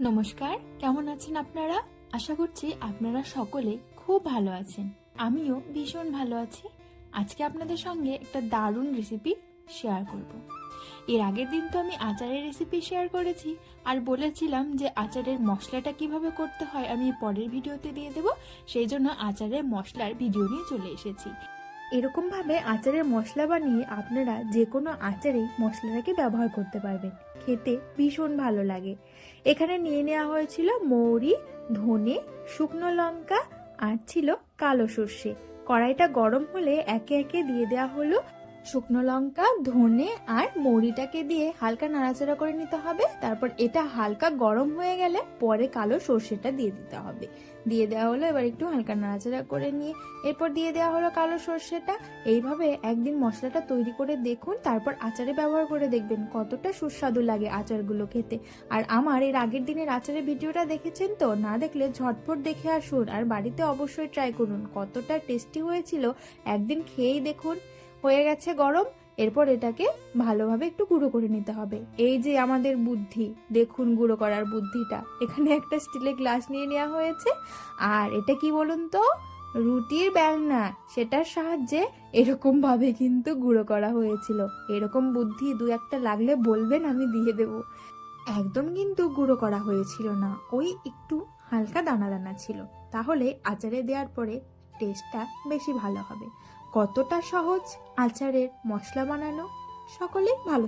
নমস্কার, কেমন আছেন আপনারা? আশা করছি আপনারা সকলে খুব ভালো আছেন। আমিও ভীষণ ভালো আছি। আজকে আপনাদের সঙ্গে একটা দারুণ রেসিপি শেয়ার করব। এর আগের দিন তো আমি আচারের রেসিপি শেয়ার করেছি, আর বলেছিলাম যে আচারের মশলাটা কীভাবে করতে হয়, আমি পরের ভিডিওতে দিয়ে দেব। সেই জন্য আচারের মশলার ভিডিও নিয়ে চলে এসেছি। এরকমভাবে আচারের মশলা বানিয়ে আপনারা যে কোনো আচারেই মশলাটাকে ব্যবহার করতে পারবেন। খেতে ভীষণ ভালো লাগে। এখানে নিয়ে নেওয়া হয়েছিল মৌরি, ধনে, শুকনো লঙ্কা আর ছিল কালো সর্ষে। কড়াইটা গরম হলে একে একে দিয়ে দেওয়া হলো শুকনো লঙ্কা, ধনে আর মৌরিটাকে দিয়ে হালকা নাড়াচাড়া করে নিতে হবে। তারপর এটা হালকা গরম হয়ে গেলে পরে কালো সর্ষেটা দিয়ে দিতে হবে। দিয়ে দেওয়া হলো, এবার একটু হালকা নাড়াচাড়া করে নিয়ে এরপর দিয়ে দেওয়া হলো কালো সর্ষেটা। এইভাবে একদিন মশলাটা তৈরি করে দেখুন, তারপর আচারে ব্যবহার করে দেখবেন কতটা সুস্বাদু লাগে আচারগুলো খেতে। আর আমার এর আগের দিনের আচারের ভিডিওটা দেখেছেন তো? না দেখলে ঝটপট দেখে আসুন আর বাড়িতে অবশ্যই ট্রাই করুন। কতটা টেস্টি হয়েছিল, একদিন খেয়েই দেখুন। হয়ে গেছে গরম, এরপর এটাকে ভালোভাবে একটু গুঁড়ো করে নিতে হবে। এই যে আমাদের বুদ্ধি, দেখুন গুঁড়ো করার বুদ্ধিটা। এখানে একটা স্টিলের গ্লাস নিয়ে নেওয়া হয়েছে। আর এটা কি বলুন তো? রুটির বেলনা, সেটার সাহায্যে এরকম ভাবে কিন্তু গুঁড়ো করা হয়েছিল। এরকম বুদ্ধি দু একটা লাগলে বলবেন, আমি দিয়ে দেব। একদম কিন্তু গুঁড়ো করা হয়েছিল না, ওই একটু হালকা দানা দানা ছিল। তাহলে আচারে দেওয়ার পরে টেস্টটা বেশি ভালো হবে। কতটা সহজ? আচারের মশলা বানানো সকলেই ভালো